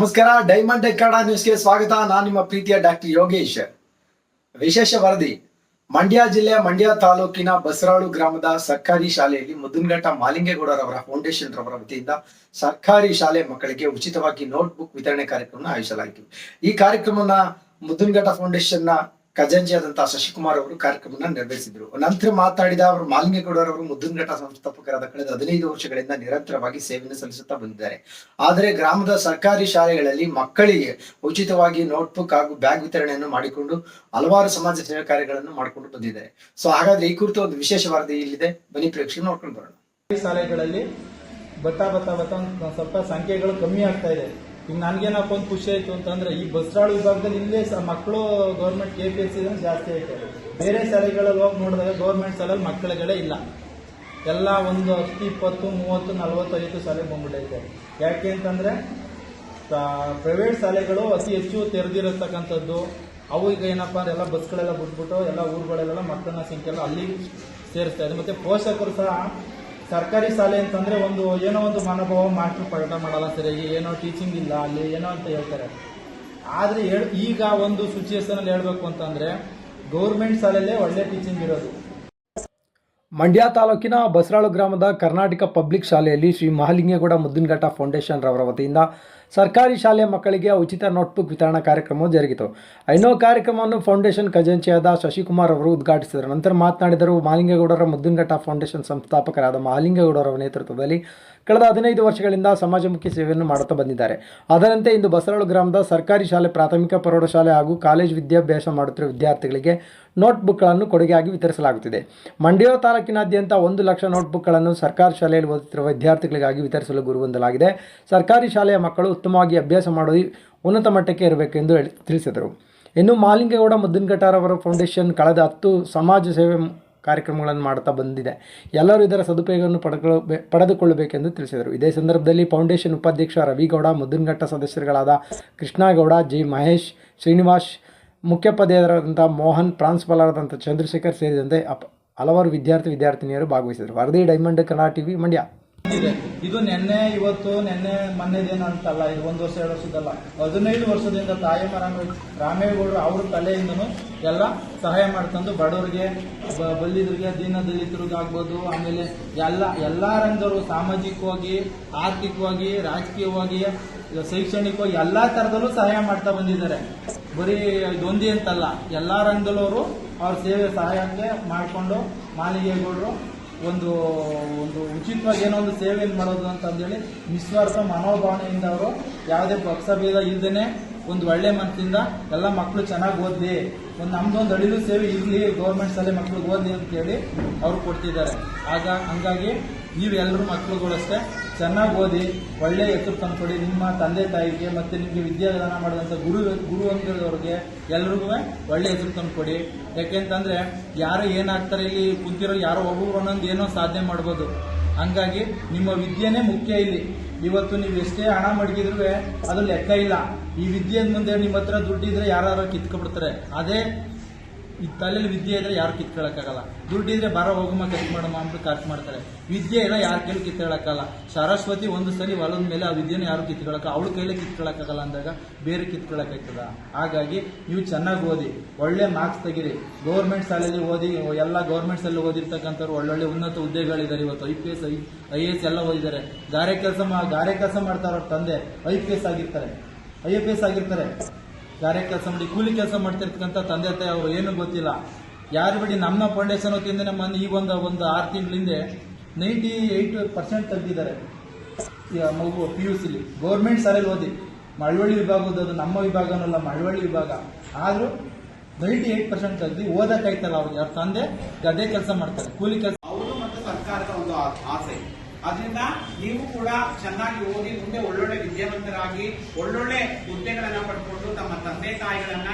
ನಮಸ್ಕಾರ ಡೈಮಂಡ್ ಕನ್ನಡ ನ್ಯೂಸ್ಗೆ ಸ್ವಾಗತ. ನಾನು ನಿಮ್ಮ ಪ್ರೀತಿಯ ಡಾಕ್ಟರ್ ಯೋಗೇಶ್. ವಿಶೇಷ ವರದಿ. ಮಂಡ್ಯ ಜಿಲ್ಲೆ ಮಂಡ್ಯ ತಾಲೂಕಿನ ಬಸರಾಳು ಗ್ರಾಮದ ಸರ್ಕಾರಿ ಶಾಲೆಯಲ್ಲಿ ಮುದ್ದುನಘಟ್ಟ ಮಾಲಿಂಗೇಗೌಡರವರ ಫೌಂಡೇಶನ್ ರವರ ವತಿಯಿಂದ ಸರ್ಕಾರಿ ಶಾಲೆ ಮಕ್ಕಳಿಗೆ ಉಚಿತವಾಗಿ ನೋಟ್ಬುಕ್ ವಿತರಣೆ ಕಾರ್ಯಕ್ರಮವನ್ನು ಆಯೋಜಿಸಲಾಯಿತು. ಈ ಕಾರ್ಯಕ್ರಮನ ಮುದ್ದುನಘಟ್ಟ ಫೌಂಡೇಶನ್ನ ಖಜಾಂಚಿಯಾದಂತಹ ಶಶಿಕುಮಾರ್ ಅವರು ಕಾರ್ಯಕ್ರಮವನ್ನು ನೆರವೇರಿಸಿದರು. ನಂತರ ಮಾತಾಡಿದ ಅವರು ಮಾಲಿಂಗೇಗೌಡರವರು ಘಟ ಸಂಸ್ಥಾಪಕರಾದ ಕಳೆದ ಹದಿನೈದು ವರ್ಷಗಳಿಂದ ನಿರಂತರವಾಗಿ ಸೇವೆಯನ್ನು ಸಲ್ಲಿಸುತ್ತಾ ಬಂದಿದ್ದಾರೆ. ಆದರೆ ಗ್ರಾಮದ ಸರ್ಕಾರಿ ಶಾಲೆಗಳಲ್ಲಿ ಮಕ್ಕಳಿಗೆ ಉಚಿತವಾಗಿ ನೋಟ್ಬುಕ್ ಹಾಗೂ ಬ್ಯಾಗ್ ವಿತರಣೆಯನ್ನು ಮಾಡಿಕೊಂಡು ಹಲವಾರು ಸಮಾಜ ಸೇವಾ ಕಾರ್ಯಗಳನ್ನು ಮಾಡಿಕೊಂಡು ಬಂದಿದ್ದಾರೆ. ಸೊ, ಹಾಗಾದ್ರೆ ಈ ಕುರಿತು ಒಂದು ವಿಶೇಷ ವರದಿ ಇಲ್ಲಿದೆ. ಬನ್ನಿ ಪ್ರೇಕ್ಷಕರು ನೋಡ್ಕೊಂಡು ಬರೋಣ. ಶಾಲೆಗಳಲ್ಲಿ ಬತ್ತಾ ಬತ್ತಾ ಬರ್ತಾ ಸ್ವಲ್ಪ ಸಂಖ್ಯೆಗಳು ಕಮ್ಮಿ ಆಗ್ತಾ ಇದೆ. ಈಗ ನನ್ಗೇನಪ್ಪ ಒಂದು ಖುಷಿ ಆಯ್ತು ಅಂತಂದ್ರೆ ಈ ಬಸ್ರಾಳು ವಿಭಾಗದಲ್ಲಿ ಇಲ್ಲೇ ಮಕ್ಕಳು government K P S C ಜಾಸ್ತಿ ಐತೆ. ಬೇರೆ ಶಾಲೆಗಳಲ್ಲಿ ಹೋಗಿ ನೋಡಿದಾಗ ಗೌರ್ಮೆಂಟ್ ಶಾಲೆಯಲ್ಲಿ ಮಕ್ಕಳುಗಳೇ ಇಲ್ಲ. ಎಲ್ಲ ಒಂದು ಹತ್ತು, ಇಪ್ಪತ್ತು, ಮೂವತ್ತು ನಲವತ್ತು ಐವತ್ತು ಶಾಲೆ ಬಂದ್ಬಿಟ್ಟೈತೆ. ಯಾಕೆ ಅಂತಂದ್ರೆ ಪ್ರೈವೇಟ್ ಶಾಲೆಗಳು ಅತಿ ಹೆಚ್ಚು ತೆರೆದಿರತಕ್ಕಂಥದ್ದು. ಅವು ಈಗ ಏನಪ್ಪ ಅಂದ್ರೆ ಎಲ್ಲ ಬಸ್ಗಳೆಲ್ಲ ಬಿಟ್ಬಿಟ್ಟು ಎಲ್ಲ ಊರುಗಳಲ್ಲೆಲ್ಲ ಮಕ್ಕಳನ್ನ ಸಂಖ್ಯೆ ಎಲ್ಲ ಅಲ್ಲಿ ಸೇರಿಸ್ತಾ ಇದೆ. ಮತ್ತೆ ಪೋಷಕರು ಸಹ ಸರ್ಕಾರಿ ಶಾಲೆ ಅಂತಂದ್ರೆ ಒಂದು ಏನೋ ಒಂದು ಮನೋಭಾವ ಮಾಸ್ಟರ್ ಪಾಠ ಮಾಡಲ್ಲ ಸರಿಯಾಗಿ. ಏನೋ ಟೀಚಿಂಗ್ ಇಲ್ಲ, ಅಲ್ಲಿ ಏನೋ ಅಂತ ಹೇಳ್ತಾರೆ. ಆದ್ರೆ ಈಗ ಒಂದು ಸಿಚುಯೇಷನ್ ಅಲ್ಲಿ ಹೇಳ್ಬೇಕು ಅಂತಂದ್ರೆ ಗೌರ್ಮೆಂಟ್ ಶಾಲೆಯಲ್ಲೇ ಒಳ್ಳೆ ಟೀಚಿಂಗ್ ಇರೋದು. ಮಂಡ್ಯ ತಾಲೂಕಿನ ಬಸರಾಳು ಗ್ರಾಮದ ಕರ್ನಾಟಕ ಪಬ್ಲಿಕ್ ಶಾಲೆಯಲ್ಲಿ ಶ್ರೀ ಮಹಾಲಿಂಗೇಗೌಡ ಮುದ್ದಿನಘಟ್ಟ ಫೌಂಡೇಶನ್ ರವರ ವತಿಯಿಂದ ಸರ್ಕಾರಿ ಶಾಲೆಯ ಮಕ್ಕಳಿಗೆ ಉಚಿತ ನೋಟ್ಬುಕ್ ವಿತರಣಾ ಕಾರ್ಯಕ್ರಮವು ಜರುಗಿತು. ಐನೋ ಕಾರ್ಯಕ್ರಮವನ್ನು ಫೌಂಡೇಶನ್ ಖಜಾಂಚಿಯಾದ ಶಶಿಕುಮಾರ್ ಅವರು ಉದ್ಘಾಟಿಸಿದರು. ನಂತರ ಮಾತನಾಡಿದರು, ಮಹಾಲಿಂಗೇಗೌಡರ ಮುದ್ದಿನಘಟ್ಟ ಫೌಂಡೇಶನ್ ಸಂಸ್ಥಾಪಕರಾದ ಮಹಾಲಿಂಗೇಗೌಡರ ನೇತೃತ್ವದಲ್ಲಿ ಕಳೆದ ಹದಿನೈದು ವರ್ಷಗಳಿಂದ ಸಮಾಜಮುಖಿ ಸೇವೆಯನ್ನು ಮಾಡುತ್ತಾ ಬಂದಿದ್ದಾರೆ. ಅದರಂತೆ ಇಂದು ಬಸರಾಳು ಗ್ರಾಮದ ಸರ್ಕಾರಿ ಶಾಲೆ, ಪ್ರಾಥಮಿಕ ಪ್ರೌಢಶಾಲೆ ಹಾಗೂ ಕಾಲೇಜು ವಿದ್ಯಾಭ್ಯಾಸ ಮಾಡುತ್ತಿರುವ ವಿದ್ಯಾರ್ಥಿಗಳಿಗೆ ನೋಟ್ಬುಕ್ಗಳನ್ನು ಕೊಡುಗೆಯಾಗಿ ವಿತರಿಸಲಾಗುತ್ತಿದೆ. ಮಂಡ್ಯ ತಾಲೂಕಿನಾದ್ಯಂತ ಒಂದು ಲಕ್ಷ ನೋಟ್ಬುಕ್ಗಳನ್ನು ಸರ್ಕಾರಿ ಶಾಲೆಯಲ್ಲಿ ಓದುತ್ತಿರುವ ವಿದ್ಯಾರ್ಥಿಗಳಿಗಾಗಿ ವಿತರಿಸಲು ಗುರು ಹೊಂದಲಾಗಿದೆ ಸರ್ಕಾರಿ ಶಾಲೆಯ ಮಕ್ಕಳು ಉತ್ತಮವಾಗಿ ಅಭ್ಯಾಸ ಮಾಡಿ ಉನ್ನತ ಮಟ್ಟಕ್ಕೆ ಇರಬೇಕೆಂದು ಹೇಳಿ- ತಿಳಿಸಿದರು. ಇನ್ನು ಮಾಲಿಂಗೇಗೌಡ ಮುದ್ದಿನಘಟ್ಟರವರ ಫೌಂಡೇಶನ್ ಕಳೆದ ಹತ್ತು ಸಮಾಜ ಸೇವೆ ಕಾರ್ಯಕ್ರಮಗಳನ್ನು ಮಾಡ್ತಾ ಬಂದಿದೆ. ಎಲ್ಲರೂ ಇದರ ಸದುಪಯೋಗವನ್ನು ಪಡೆದುಕೊಳ್ಳಬೇ ಪಡೆದುಕೊಳ್ಳಬೇಕೆಂದು ತಿಳಿಸಿದರು. ಇದೇ ಸಂದರ್ಭದಲ್ಲಿ ಫೌಂಡೇಶನ್ ಉಪಾಧ್ಯಕ್ಷ ರವಿಗೌಡ ಮುದ್ದಿನಘಟ್ಟ ಸದಸ್ಯರುಗಳಾದ ಕೃಷ್ಣಗೌಡ, ಜಿ ಮಹೇಶ್, ಶ್ರೀನಿವಾಸ್ ಮುಖ್ಯೋಪಾಧ್ಯಾಯರಾದಂಥ ಮೋಹನ್ ಪ್ರಾಂಶುಪಾಲರಾದಂಥ ಚಂದ್ರಶೇಖರ್ ಸೇರಿದಂತೆ ಅಪ್, ಹಲವಾರು ವಿದ್ಯಾರ್ಥಿ, ವಿದ್ಯಾರ್ಥಿನಿಯರು ಭಾಗವಹಿಸಿದರು. ವರದಿ, ಡೈಮಂಡ್, ಕನ್ನಡ ಟಿವಿ, ಮಂಡ್ಯ. ಇದೆ ಇದು ನಿನ್ನೆ, ಇವತ್ತು, ನಿನ್ನೆ ಮೊನ್ನೆದೇನು ಅಂತಲ್ಲ, ಇದು ಒಂದು ವರ್ಷ, ಎರಡು ವರ್ಷದಲ್ಲ ಹದಿನೈದು ವರ್ಷದಿಂದ ತಾಯಿ ರಾಮ ರಾಮೇಗೌಡರು ಅವ್ರ ತಲೆಯಿಂದನು ಎಲ್ಲ ಸಹಾಯ ಮಾಡ್ಕೊಂಡು ಬಡವರಿಗೆ ಬಲ್ಲಿದ್ರಿಗೆ, ದೀನ ದಲಿತರಿಗೆ ಆಗ್ಬೋದು ಆಮೇಲೆ ಎಲ್ಲ ಎಲ್ಲ ರಂಗದವರು ಸಾಮಾಜಿಕವಾಗಿ, ಆರ್ಥಿಕವಾಗಿ, ರಾಜಕೀಯವಾಗಿ, ಶೈಕ್ಷಣಿಕವಾಗಿ ಎಲ್ಲಾ ತರದಲ್ಲೂ ಸಹಾಯ ಮಾಡ್ತಾ ಬಂದಿದ್ದಾರೆ. ಬರೀ ದೊಂದಿ ಅಂತಲ್ಲ ಎಲ್ಲ ರಂಗದಲ್ಲೂ ಅವರು ಅವ್ರ ಸೇವೆ ಸಹಾಯಕ್ಕೆ ಮಾಡಿಕೊಂಡು ಮಾಲಿಗೇಗೌಡರು ಒಂದು ಒಂದು ಉಚಿತವಾಗಿ ಏನೋ ಒಂದು ಸೇವೆಯನ್ನು ಮಾಡೋದು ಅಂತಂದೇಳಿ ನಿಸ್ವಾರ್ಥ ಮನೋಭಾವನೆಯಿಂದ ಅವರು ಯಾವುದೇ ಪಕ್ಷಭೇದ ಇಲ್ದೇನೆ ಒಂದು ಒಳ್ಳೆ ಮನಸ್ಸಿಂದ ಎಲ್ಲ ಮಕ್ಕಳು ಚೆನ್ನಾಗಿ ಓದಲಿ, ಒಂದು ನಮ್ದೊಂದು ಅಳಿಲು ಸೇವೆ ಇರಲಿ ಗೌರ್ಮೆಂಟ್ ಶಾಲೆ ಮಕ್ಳಿಗೆ ಓದಲಿ ಅಂತೇಳಿ ಅವರು ಕೊಡ್ತಿದ್ದಾರೆ. ಆಗ ಹಂಗಾಗಿ ನೀವು ಎಲ್ಲರೂ ಮಕ್ಳುಗಳು ಅಷ್ಟೇ ಚೆನ್ನಾಗಿ ಓದಿ, ಒಳ್ಳೆ ಹೆಸರು ತಂದ್ಕೊಡಿ ನಿಮ್ಮ ತಂದೆ ತಾಯಿಗೆ ಮತ್ತೆ ನಿಮಗೆ ವಿದ್ಯಾದಾನ ಮಾಡಿದಂಥ ಗುರು ಗುರು ಅಂಗದವ್ರಿಗೆ ಎಲ್ರಿಗೂ ಒಳ್ಳೆ ಹೆಸರು ತಂದ್ಕೊಡಿ ಯಾಕೆಂತಂದ್ರೆ ಯಾರು ಏನಾಗ್ತಾರೆ ಇಲ್ಲಿ ಕುಂತಿರೋ, ಯಾರೋ ಒಬ್ಬರು ಒಂದೊಂದು ಏನೋ ಸಾಧನೆ ಮಾಡ್ಬೋದು. ಹಂಗಾಗಿ ನಿಮ್ಮ ವಿದ್ಯೆನೇ ಮುಖ್ಯ ಇಲ್ಲಿ. ಇವತ್ತು ನೀವು ಎಷ್ಟೇ ಹಣ ಮಡಗಿದ್ರು ಅದು ಲೆಕ್ಕ ಇಲ್ಲ. ಈ ವಿದ್ಯೆ ಮುಂದೆ ನಿಮ್ಮ ಹತ್ರ ದುಡ್ಡಿದ್ರೆ ಯಾರು ಕಿತ್ಕೊಬಿಡ್ತಾರೆ ಅದೇ ಈ ತಲೆಯಲ್ಲಿ ವಿದ್ಯೆ ಇದ್ರೆ ಯಾರು ಕಿತ್ಕೊಳಕ್ಕಾಗಲ್ಲ. ದುಡ್ಡಿದ್ರೆ ಬರ ಹೋಗಮ್ಮ ಖರ್ಚು ಮಾಡಮ್ಮ ಅಂತ ಖರ್ಚು ಮಾಡ್ತಾರೆ. ವಿದ್ಯೆ ಇಲ್ಲ ಯಾರ ಕೈಲಿ ಕಿತ್ಕೊಳಕ್ಕಾಗಲ್ಲ. ಸರಸ್ವತಿ ಒಂದು ಸರಿ ಹೊಲದ ಮೇಲೆ ಆ ವಿದ್ಯೆನ ಯಾರು ಕಿತ್ಕೊಳಕ ಅವಳ ಕೈಲೇ ಕಿತ್ಕೊಳ್ಳೋಕ್ಕಾಗಲ್ಲ ಅಂದಾಗ ಬೇರೆ ಕಿತ್ಕೊಳ್ಳೋಕ್ಕಾಗ್ತದ ಹಾಗಾಗಿ ನೀವು ಚೆನ್ನಾಗಿ ಓದಿ, ಒಳ್ಳೆ ಮಾರ್ಕ್ಸ್ ತೆಗೀರಿ. ಗೌರ್ಮೆಂಟ್ ಶಾಲೆಯಲ್ಲಿ ಓದಿ, ಎಲ್ಲ ಗೌರ್ಮೆಂಟ್ ಶಾಲೆ ಓದಿರ್ತಕ್ಕಂಥವ್ರು ಒಳ್ಳೊಳ್ಳೆ ಉನ್ನತ ಹುದ್ದೆಗಳಿದ್ದಾರೆ ಇವತ್ತು. I P S I A S ಎಲ್ಲ ಓದಿದ್ದಾರೆ. ಗಾರೆ ಕೆಲಸ ಗಾರೆ ಕೆಲಸ ಮಾಡ್ತಾರ ತಂದೆ ಐ ಪಿ ಎಸ್ ಆಗಿರ್ತಾರೆ. ಐ ಪಿ ಎಸ್ ಆಗಿರ್ತಾರೆ. ಗಾರೆ ಕೆಲಸ ಮಾಡಿ, ಕೂಲಿ ಕೆಲಸ ಮಾಡ್ತಿರ್ತಕ್ಕಂಥ ತಂದೆ ತಾಯಿ ಅವರು ಏನು ಗೊತ್ತಿಲ್ಲ. ಯಾರು ಬಿಡಿ ನಮ್ಮ ಫೌಂಡೇಶನ್ ವತಿಯಿಂದ ನಮ್ಮ ಈ ಒಂದು ಒಂದು ಆರು ತಿಂಗಳಿಂದ ನೈಂಟಿ ಏಯ್ಟ್ ಪರ್ಸೆಂಟ್ ತೆಗೆದಿದ್ದಾರೆ. ಮಗು ಪಿ ಯು ಸಿಲಿ ಗೌರ್ಮೆಂಟ್ ಶಾಲೆಯಲ್ಲಿ ಓದಿ. ಮಳವಳ್ಳಿ ವಿಭಾಗದ್ದು ಅದು ನಮ್ಮ ವಿಭಾಗನಲ್ಲ ಮಳವಳ್ಳಿ ವಿಭಾಗ. ಆದರೂ ನೈಂಟಿ ಏಯ್ಟ್ ಪರ್ಸೆಂಟ್ ತೆಗೆದು ಓದಕ್ಕಾಯ್ತಲ್ಲ ಅವ್ರಿಗೆ ಅವ್ರ ತಂದೆ ಗದ್ದೆ ಕೆಲಸ ಮಾಡ್ತಾರೆ, ಕೂಲಿ ಕೆಲಸ ಅವರು ಮತ್ತು ಸರ್ಕಾರದ ಒಂದು ಆಸೆ. ಅದರಿಂದ ನೀವು ಕೂಡ ಚೆನ್ನಾಗಿ ಓದಿ ಮುಂದೆ ಒಳ್ಳೊಳ್ಳೆ ವಿದ್ಯಾವಂತರಾಗಿ ಒಳ್ಳೊಳ್ಳೆ ಹುದ್ದೆಗಳನ್ನ ಪಡ್ಕೊಂಡು ತಮ್ಮ ತಂದೆ ತಾಯಿಗಳನ್ನ